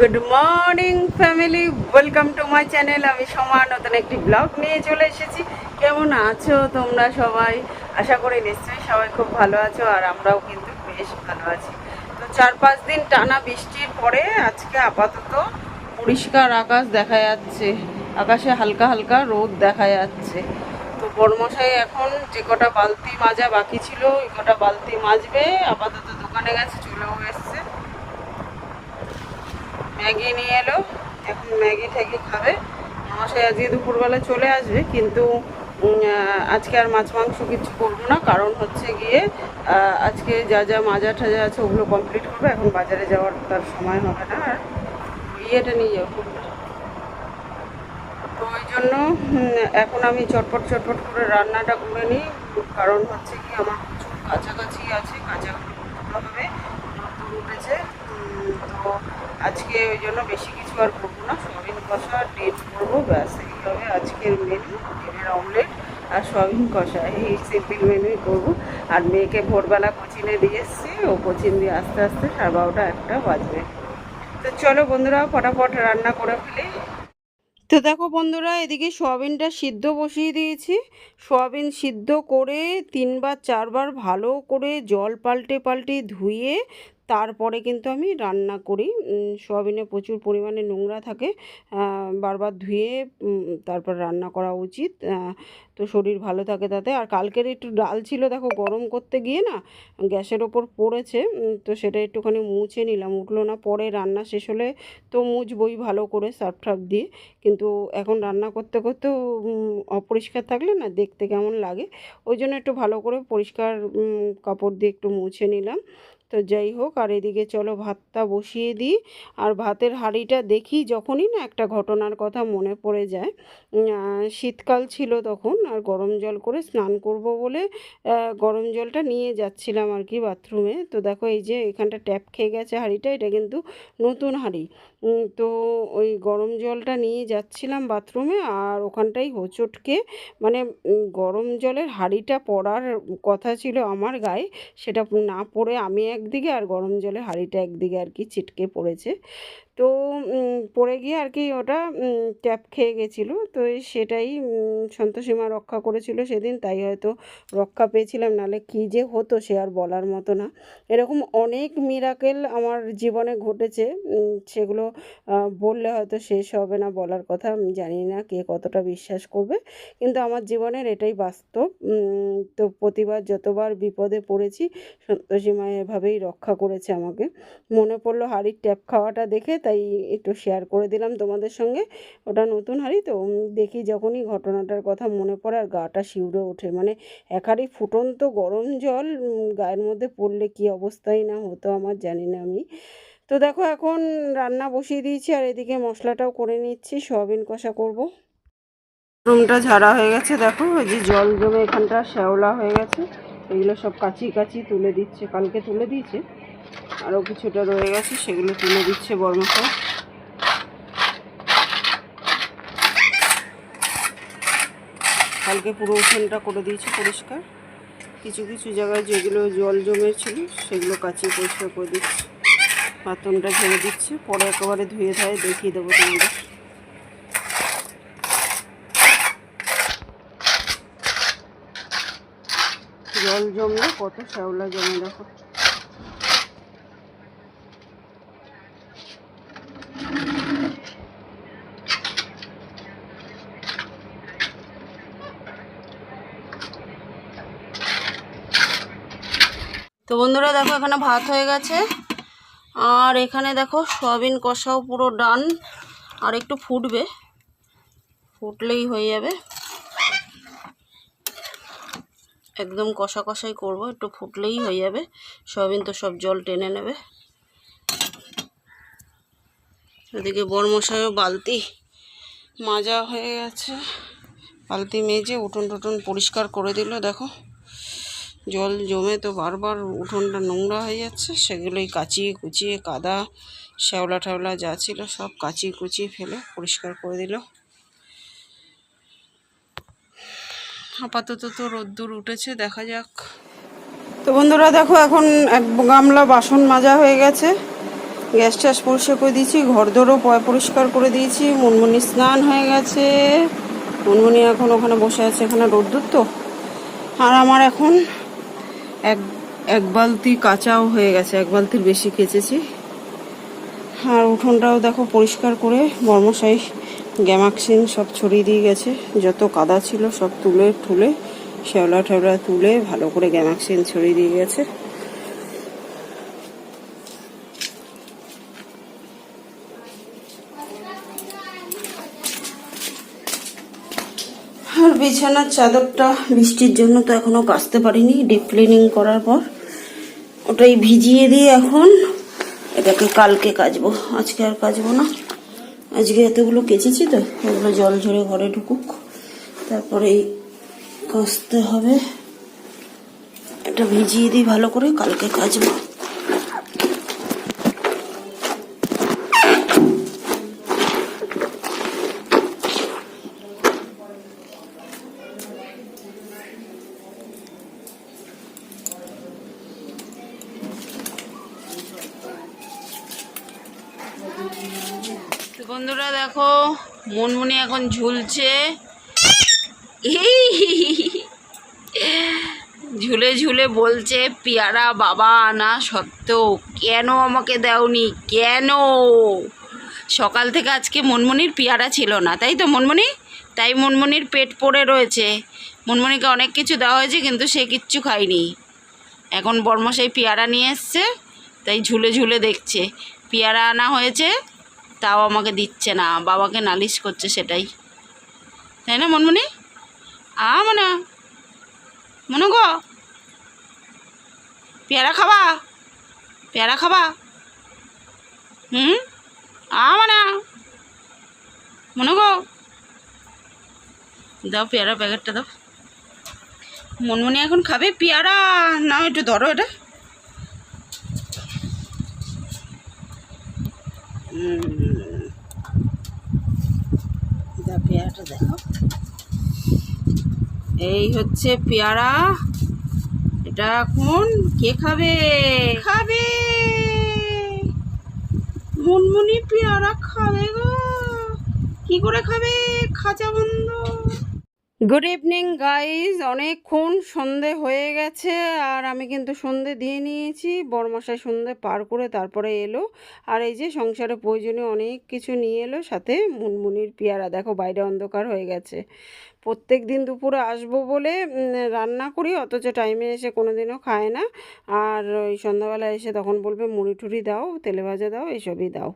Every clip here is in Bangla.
Good morning family welcome to my channel আমি সময় নতুন একটি ব্লগ নিয়ে চলে এসেছি। কেমন আছো তোমরা সবাই? আশা করি নিশ্চয়ই সবাই খুব ভালো আছো আর আমরাও কিন্তু বেশ ভালো আছি। তো চার পাঁচ দিন টানা বৃষ্টির পরে আজকে আপাতত পরিষ্কার আকাশ দেখা যাচ্ছে। আকাশে হালকা হালকা রোদ দেখা যাচ্ছে। তো বড়মশাই এখন যে কটা বালতি মাজা বাকি ছিল, ওই কটা বালতি মাজবে। আপাতত দোকানে গেছে, চলেও এসছে। ম্যাগি নিয়ে এলো। এখন ম্যাগি ঠ্যাগি খাবে। মশাই আজকে দুপুরবেলা চলে আসবে, কিন্তু আজকে আর মাছ মাংস কিছু করব না, কারণ হচ্ছে গিয়ে আজকে যা যা মাজা ঠাজা আছে ওগুলো কমপ্লিট করবে। এখন বাজারে যাওয়ার তার সময় হবে না, আর ইয়েটা নিয়ে যাব। তো ওই জন্য এখন আমি চটপট চটপট করে রান্নাটা করে নিই, কারণ হচ্ছে কি আমার প্রচুর কাছাকাছি আছে করতে হবে নতুন উঠেছে উম, তো আজকে ওই জন্য বেশি কিছু আর করব না, সয়াবিন কষা ডিম করব, ব্যাস, এই হবে আজকের মেনু ডিমের অমলেট আর সয়াবিন কষা, এই সিম্পল মেনুই করব। আর মেয়েকে ভোরবেলা কোচিনে দিয়ে এসছি, ও কোচিন দিয়ে আস্তে আস্তে সাড়ে বারোটা একটা বাজবে। তো চলো বন্ধুরা, ফটাফট রান্না করে ফেলি। তো দেখো বন্ধুরা, এদিকে সোয়াবিনটা সিদ্ধ বসিয়ে দিয়েছি। সোয়াবিন সিদ্ধ করে তিনবার, চারবার ভালো করে জল পাল্টে পাল্টে ধুয়ে তারপরে কিন্তু আমি রান্না করি। সোয়াবিনে প্রচুর পরিমাণে নোংরা থাকে। বারবার ধুয়ে তারপর রান্না করা উচিত। তো শরীর ভালো থাকে তাতে। আর কালকের একটু ডাল ছিল, দেখো, গরম করতে গিয়ে না গ্যাসের ওপর পড়েছে। তো সেটা একটুখানি মুছে নিলাম। উঠল না, পরে রান্না শেষ হলে তো মুছবই ভালো করে সার্ফ টার্ফ দিয়ে। কিন্তু এখন রান্না করতে করতেও অপরিষ্কার থাকলে না দেখতে কেমন লাগে। ওই জন্য একটু ভালো করে পরিষ্কার কাপড় দিয়ে একটু মুছে নিলাম। তো যাই হোক, আর এদিকে চলো ভাতটা বসিয়ে দিই। আর ভাতের হাঁড়িটা দেখি যখনই না একটা ঘটনার কথা মনে পড়ে যায়। শীতকাল ছিল তখন, আর গরম জল করে স্নান করব বলে গরম জলটা নিয়ে যাচ্ছিলাম আর কি বাথরুমে। তো দেখো এই যে এখানটা ট্যাপ খেয়ে গেছে হাঁড়িটা, এটা কিন্তু নতুন হাঁড়ি। তো ওই গরম জলটা নিয়ে যাচ্ছিলাম বাথরুমে, আর ওখানটাই হোঁচটকে মানে গরম জলের হাঁড়িটা পড়ার কথা ছিল আমার গায়ে। সেটা না পড়ে আমি একদিকে আর গরম জলে হাঁড়িটা একদিকে আর কি ছিটকে পড়েছে। তো পড়ে গিয়ে আর কি ওটা ট্যাপ খেয়ে গেছিল। তো সেটাই সন্তোষীমা রক্ষা করেছিল সেদিন, তাই হয়তো রক্ষা পেয়েছিলাম, নালে কী যে হতো সে আর বলার মতো না। এরকম অনেক মিরাকেল আমার জীবনে ঘটেছে সেগুলো বললে হয়তো শেষ হবে না বলার কথা, আমি জানি না কে কতটা বিশ্বাস করবে, কিন্তু আমার জীবনের এটাই বাস্তব। তো প্রতিবার যতবার বিপদে পড়েছি, সন্তোষীমা এভাবেই রক্ষা করেছে আমাকে। মনে পড়ল হাঁড়ির ট্যাপ খাওয়াটা দেখে তাই একটু শেয়ার করে দিলাম তোমাদের সঙ্গে। ওটা নতুন হাঁড়ি তো দেখি যখনই ঘটনাটার কথা মনে পড়ে আর গাটা শিউরে ওঠে। মানে এক হাঁড়ি ফুটন্ত গরম জল গায়ের মধ্যে পড়লে কী অবস্থাই না হতো আমার জানি না আমি। তো দেখো এখন রান্না বসিয়ে দিয়েছি আর এদিকে মশলাটাও করে নিচ্ছি, সয়াবিন কষা করব। রুমটা ঝাড়া হয়ে গেছে দেখো ওই যে জল জমে এখানটা শ্যাওলা হয়ে গেছে। এগুলো সব কাচি কাচি তুলে দিচ্ছে, কালকে তুলে দিয়েছে। আরও কিছুটা রয়ে গেছে, সেগুলো তুলে দিচ্ছে বর্মশাই কালকে পুরো উঠোনটা করে দিয়েছে পরিষ্কার। কিছু কিছু জায়গায় যেগুলো জল জমেছিল, সেগুলো কাচিয়ে পরিষ্কার করে দিচ্ছে। বাথরুমটা ঝেড়ে দিচ্ছে, পরে একেবারে ধুয়ে ধুয়ে দেখিয়ে দেবো তোমাদের। জল জমলে কত শ্যাওলা জমে দেখো। তো বন্ধুরা দেখো, এখানে ভাত হয়ে গেছে। আর এখানে দেখো, সয়াবিন কষাও পুরো ডান, আর একটু ফুটবে। ফুটলেই হয়ে যাবে। একদম কষা কষাই করব, একটু ফুটলেই হয়ে যাবে। সয়াবিন তো সব জল টেনে নেবে। এদিকে বরমশাইও বালতি মাজা হয়ে গেছে। বালতি মেজে উঠোন টুটুন পরিষ্কার করে দিল, দেখো। জল জমে তো বারবার উঠোনটা নোংরা হয়ে যাচ্ছে, সেগুলোই কাচিয়ে কুচিয়ে কাদা, শ্যাওলা ঠ্যাওলা যা ছিল সব কাচিয়ে কুচিয়ে ফেলে পরিষ্কার করে দিল। আপাতত তো রোদ্দুর উঠেছে, দেখা যাক। তো বন্ধুরা, দেখো এখন এক গামলা বাসন মাজা হয়ে গেছে। গ্যাস ট্যাস পরিষ্কার করে দিয়েছি, ঘর দরও পয় পরিষ্কার করে দিয়েছি, মুনমুনি স্নান হয়ে গেছে। মুনমুনি এখন ওখানে বসে আছে, এখানে রোদ্দুর তো। আর আমার এখন এক এক বালতি কাঁচাও হয়ে গেছে, এক বালতির বেশি কেচেছি। আর উঠোনটাও দেখো পরিষ্কার করে, বর্মশাই, গ্যামাক্সিন সব ছড়িয়ে দিয়ে গেছে। যত কাদা ছিল সব তুলে ঠুলে, শ্যাওলা ঠেওলা তুলে ভালো করে গ্যামাক্সিন ছড়িয়ে দিয়ে গেছে। বিছানার চাদরটা বৃষ্টির জন্য তো এখনও কাচতে পারিনি ডিপ ক্লিনিং করার পর। ওটাই ভিজিয়ে দিয়ে এখন এটাকে কালকে কাচবো। আজকে আর কাচবো না। আজকে এতগুলো কেচেছি তো, ওগুলো জল ঝরে ঘরে ঢুকুক। তারপরেই কাচতে হবে। এটা ভিজিয়ে দিই ভালো করে কালকে কাচবো তো বন্ধুরা দেখো, মনমুনি এখন ঝুলছে। ঝুলে ঝুলে বলছে, পেয়ারা বাবা আনা সত্ত্বেও কেন আমাকে দেওনি? কেন? সকাল থেকে আজকে মনমনির পেয়ারা ছিল না, তাই তো মনমনি? তাই মনমনির পেট পড়ে রয়েছে। মনমনিকে অনেক কিছু দেওয়া হয়েছে, কিন্তু সে কিচ্ছু খায়নি। এখন বর্মশাই পেয়ারা নিয়ে এসছে, তাই ঝুলে ঝুলে দেখছে। পেয়ারা আনা হয়েছে তাও আমাকে দিচ্ছে না, বাবাকে নালিশ করছে সেটাই। তাই না মনমনি আ মনে মনে গো। পেয়ারা খাবা? পেয়ারা খাবা? হুম? আ মানে মনে গো। দাও পেয়ারা প্যাকেটটা দাও। মনমনি এখন খাবে পেয়ারা? না, একটু ধরো এটা। হুম। দাও পেয়ারাটা দেখো। এই হচ্ছে পেয়ারা। এটা এখন কে খাবে? খাবে। মুনমুনি পেয়ারা খাবে গো। কি করে খাবে? খাঁচা বন্ধ। গুড ইভিনিং গাইজ অনেকক্ষণ সন্ধে হয়ে গেছে আর আমি কিন্তু সন্ধে দিয়ে নিয়েছি। বড়মশায় সন্ধে পার করে তারপরে এলো। আর এই যে সংসারে প্রয়োজনীয় অনেক কিছু নিয়ে এলো, সাথে মুনমুনির পেয়ারা। দেখো বাইরে অন্ধকার হয়ে গেছে। প্রত্যেক দিন দুপুরে আসব বলে রান্না করি, অথচ টাইমে এসে কোনো দিনও খায় না। আর ওই সন্ধ্যাবেলা এসে তখন বলবে, মুড়ি টুড়ি দাও, তেলে ভাজা দাও, এসবই দাও।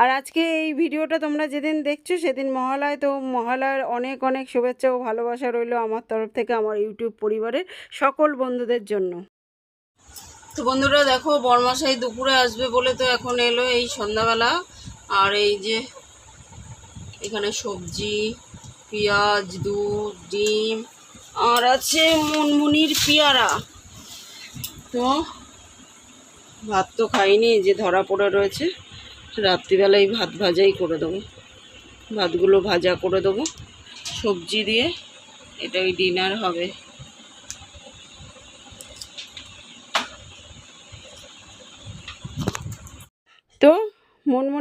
আর আজকে এই ভিডিওটা তোমরা যেদিন দেখছ, সেদিন মহালয়। তো মহালয়ার অনেক অনেক শুভেচ্ছা ও ভালোবাসা রইল আমার তরফ থেকে, আমার ইউটিউব পরিবারের সকল বন্ধুদের জন্য। তো বন্ধুরা, দেখো বরমাসাই দুপুরে আসবে বলে তো এখন এলো এই সন্ধ্যাবেলা। আর এই যে এখানে সবজি পেঁয়াজ, দুধ, ডিম, আর আছে মুনমুনির পেয়ারা। তো ভাত তো খাইনি যে ধরা পড়ে রয়েছে। রাত্রিবেলায় ভাত ভাজাই করে দেবো। ভাতগুলো ভাজা করে দেবো। সবজি দিয়ে এটাই ডিনার হবে তো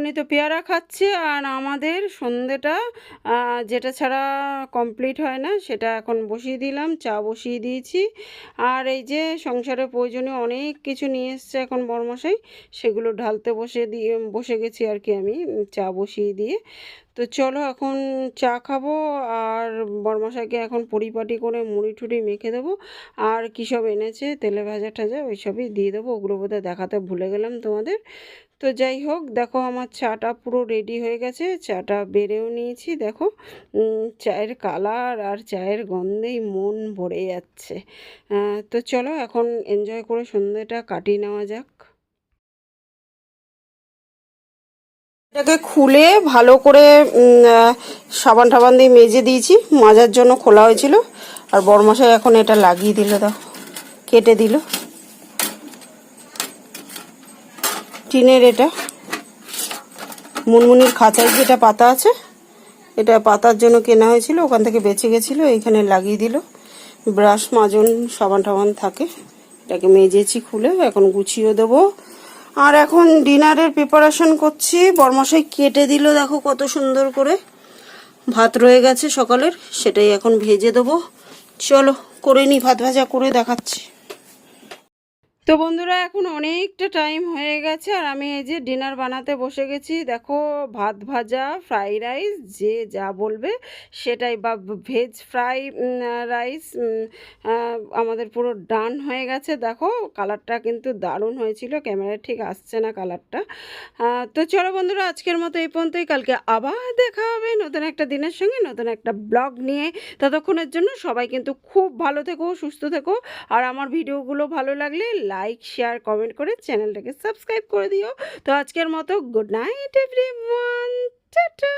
মনমনি তো পেয়ারা খাচ্ছি আর আমাদের সন্ধেটা যেটা ছাড়া কমপ্লিট হয় না, সেটা এখন বসিয়ে দিলাম, চা বসিয়ে দিয়েছি। আর এই যে সংসারে প্রয়োজনীয় অনেক কিছু নিয়ে এসছে এখন বরমশাই, সেগুলো ঢালতে বসে দিয়ে, বসে গেছি আর কি আমি, চা বসিয়ে দিয়ে। তো চলো এখন চা খাব আর বরমশাইকে এখন পরিপাটি করে মুড়ি টুড়ি মেখে দেবো। আর কী সব এনেছে, তেলে ভাজা টাজা ওই সবই দিয়ে দেবো। ওগুলো বোধহয় দেখাতে ভুলে গেলাম তোমাদের। তো যাই হোক, দেখো আমার চাটা পুরো রেডি হয়ে গেছে। চাটা বেড়েও নিয়েছি, দেখো। চায়ের কালার আর চায়ের গন্ধেই মন ভরে যাচ্ছে। তো চলো এখন এনজয় করে সন্ধ্যেটা কাটিয়ে নেওয়া যাক। এটাকে খুলে ভালো করে সাবান টাবান দিয়ে মেজে দিয়েছি, মাজার জন্য খোলা হয়েছিল। আর বরমশাই এখন এটা লাগিয়ে দিল, দাও, কেটে দিল। টিনের এটা, মুনমুনির খাঁচায় যেটা পাতা আছে, এটা পাতার জন্য কেনা হয়েছিল, ওখান থেকে বেঁচে গেছিল এখানে লাগিয়ে দিল। ব্রাশ, মাজন, সাবান টাবান থাকে, এটাকে মেজেছি খুলে, এখন গুছিয়ে দেবো। আর এখন ডিনারের প্রিপারেশন করছি। বরমশাই কেটে দিল, দেখো কত সুন্দর করে। ভাত রয়ে গেছে সকালের, সেটাই এখন ভেজে দেবো। চলো, করে নি, ভাত ভাজা করে দেখাচ্ছি। তো বন্ধুরা, এখন অনেকটা টাইম হয়ে গেছে আর আমি এই যে ডিনার বানাতে বসে গেছি। দেখো, ভাত ভাজা ফ্রাই রাইস যে যা বলবে সেটাই বা ভেজ ফ্রাই রাইস আমাদের পুরো ডান হয়ে গেছে। দেখো কালারটা কিন্তু দারুণ হয়েছিল ক্যামেরায় ঠিক আসছে না কালারটা তো চলো বন্ধুরা, আজকের মতো এই পর্যন্তই। কালকে আবার দেখা হবে নতুন একটা দিনের সঙ্গে, নতুন একটা ব্লগ নিয়ে। ততক্ষণের জন্য সবাই কিন্তু খুব ভালো থেকো, সুস্থ থেকো। আর আমার ভিডিওগুলো ভালো লাগলে লাইক শেয়ার কমেন্ট করে চ্যানেলটাকে সাবস্ক্রাইব করে দিও। তো আজকের মতো গুড নাইট এভরিওয়ান টাটা